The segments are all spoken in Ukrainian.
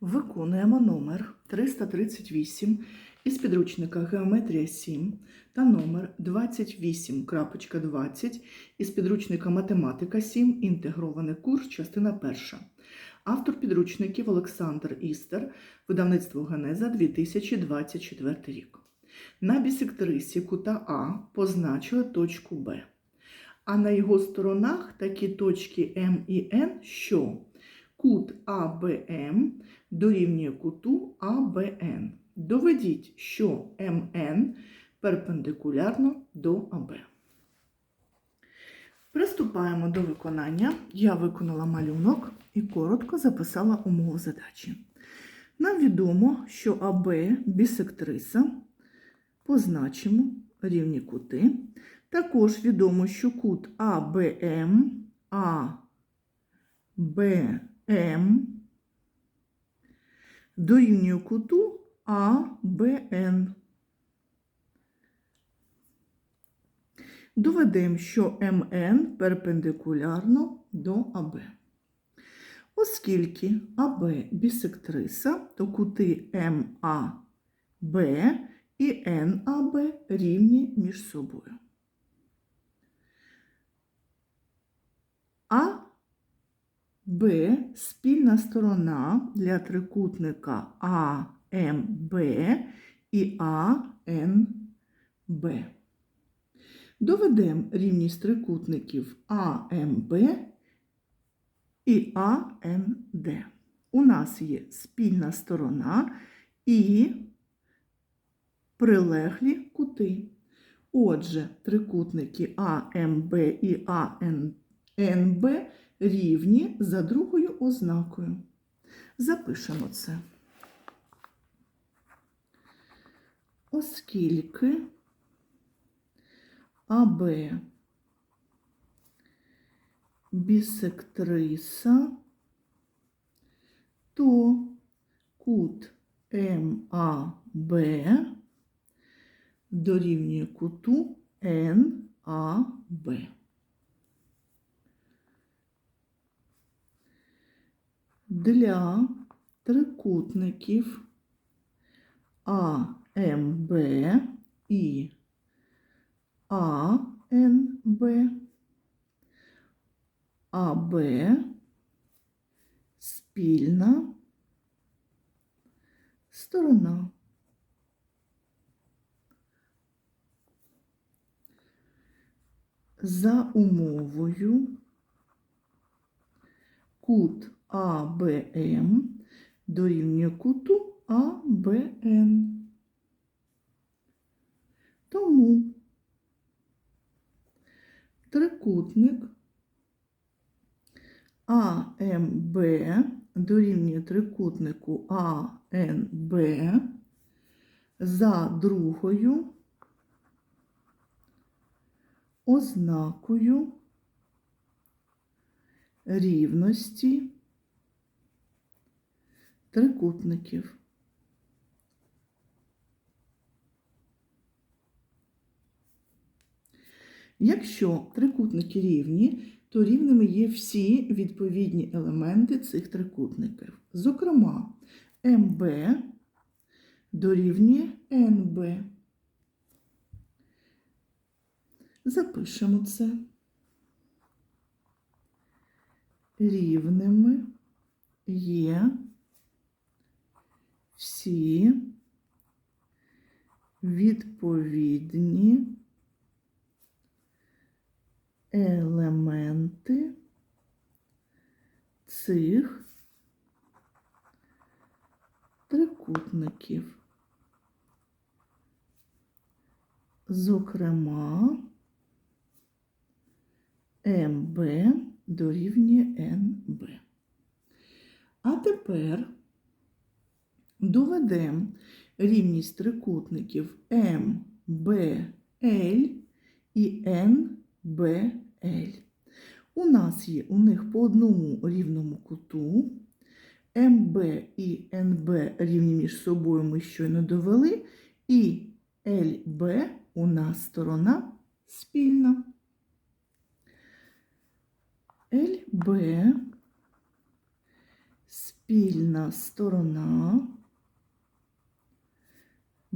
Виконуємо номер 338 із підручника Геометрія 7 та номер 28.20 із підручника Математика 7. Інтегрований курс, частина перша. Автор підручників Олександр Істер, видавництво Генеза 2024 рік. На бісектрисі кута А позначили точку Б. А на його сторонах такі точки М і Н, що кут АБМ дорівнює куту АБН. Доведіть, що МН перпендикулярно до АБ. Приступаємо до виконання. Я виконала малюнок і коротко записала умову задачі. Нам відомо, що АБ бісектриса позначимо рівні кути. Також відомо, що кут АБМ, АБМ дорівнює куту АБН. Доведемо, що МН перпендикулярно до АБ. Оскільки АБ бісектриса, то кути МАБ і НАБ рівні між собою. А Б спільна сторона для трикутника АМБ і АНБ. Доведемо рівність трикутників АМБ і АНД. У нас є спільна сторона і прилеглі кути. Отже, трикутники АМБ і АНБ рівні за другою ознакою. Запишемо це. Оскільки АБ бісектриса, то кут МАБ дорівнює куту НАБ. Для трикутників АМБ і АНБ АБ спільна сторона. За умовою кут АБМ дорівнює куту АБН. Тому трикутник АМБ дорівнює трикутнику АНБ за другою ознакою рівності трикутників. Якщо трикутники рівні, то рівними є всі відповідні елементи цих трикутників. Зокрема, МБ дорівнює НБ. Запишемо це. Рівними є всі відповідні елементи цих трикутників. Зокрема, МБ дорівнює НБ. А тепер доведемо рівність трикутників МБЛ і НБЛ. У нас є у них по одному рівному куту. МБ і НБ рівні між собою ми щойно довели, і ЛБ у нас сторона спільна. ЛБ спільна сторона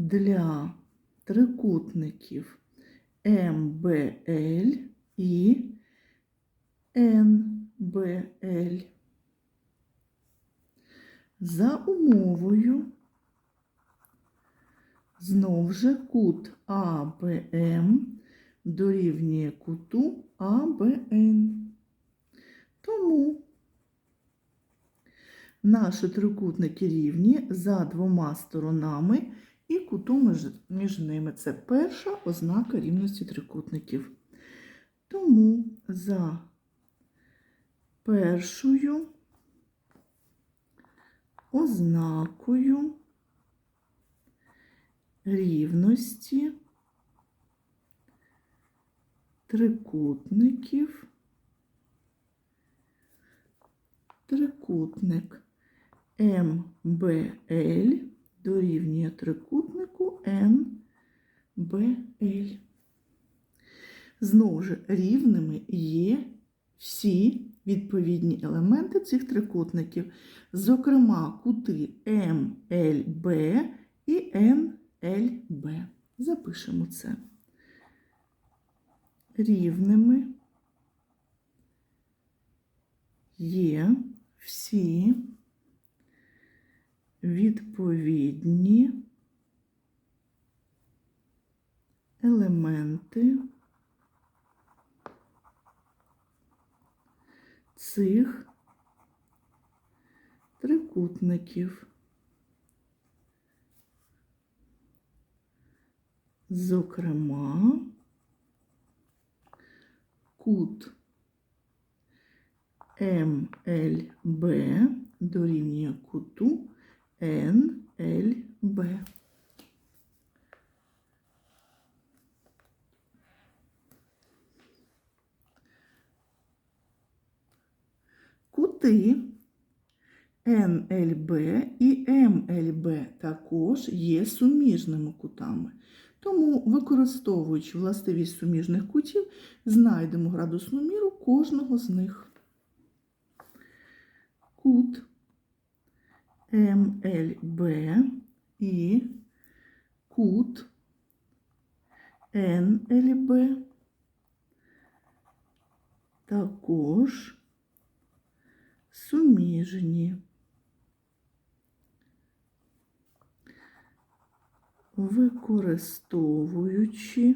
для трикутників МБЛ і НБЛ. За умовою знов же кут АБМ дорівнює куту АБН. Тому наші трикутники рівні за двома сторонами і між, між ними. Це перша ознака рівності трикутників. Тому за першою ознакою рівності трикутників трикутник МБЛ дорівнює трикутнику НБЛ. Знову ж рівними є всі відповідні елементи цих трикутників, зокрема кути МЛБ і НЛБ. Запишемо це. Рівними є всі відповідні елементи цих трикутників. Зокрема, кут МЛБ дорівнює куту НЛБ. Кути НЛБ і МЛБ також є суміжними кутами. Тому, використовуючи властивість суміжних кутів, знайдемо градусну міру кожного з них. МЛБ і кут НЛБ також суміжні. Використовуючи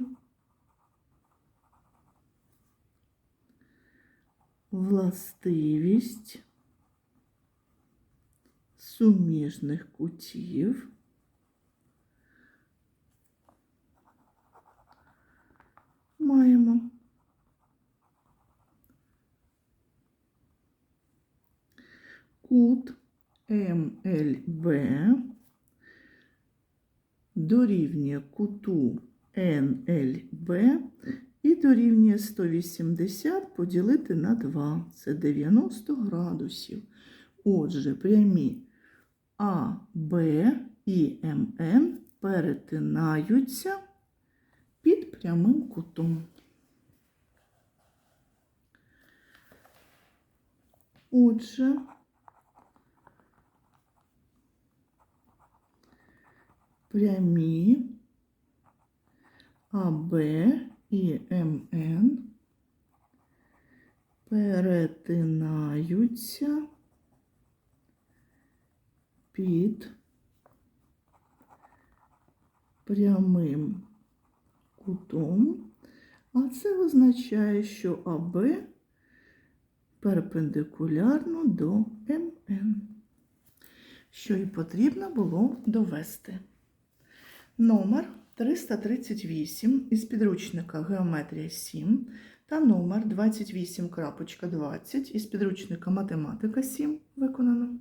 властивість суміжних кутів маємо кут МЛБ дорівнює куту НЛБ і дорівнює 180 поділити на 2. Це 90 градусів. Отже, прямі АБ і МН перетинаються під прямим кутом. Отже, прямі АБ і МН перетинаються під прямим кутом, а це означає, що АБ перпендикулярно до МН, що і потрібно було довести. Номер 338 із підручника Геометрія 7 та номер 28.20 із підручника Математика 7 виконано.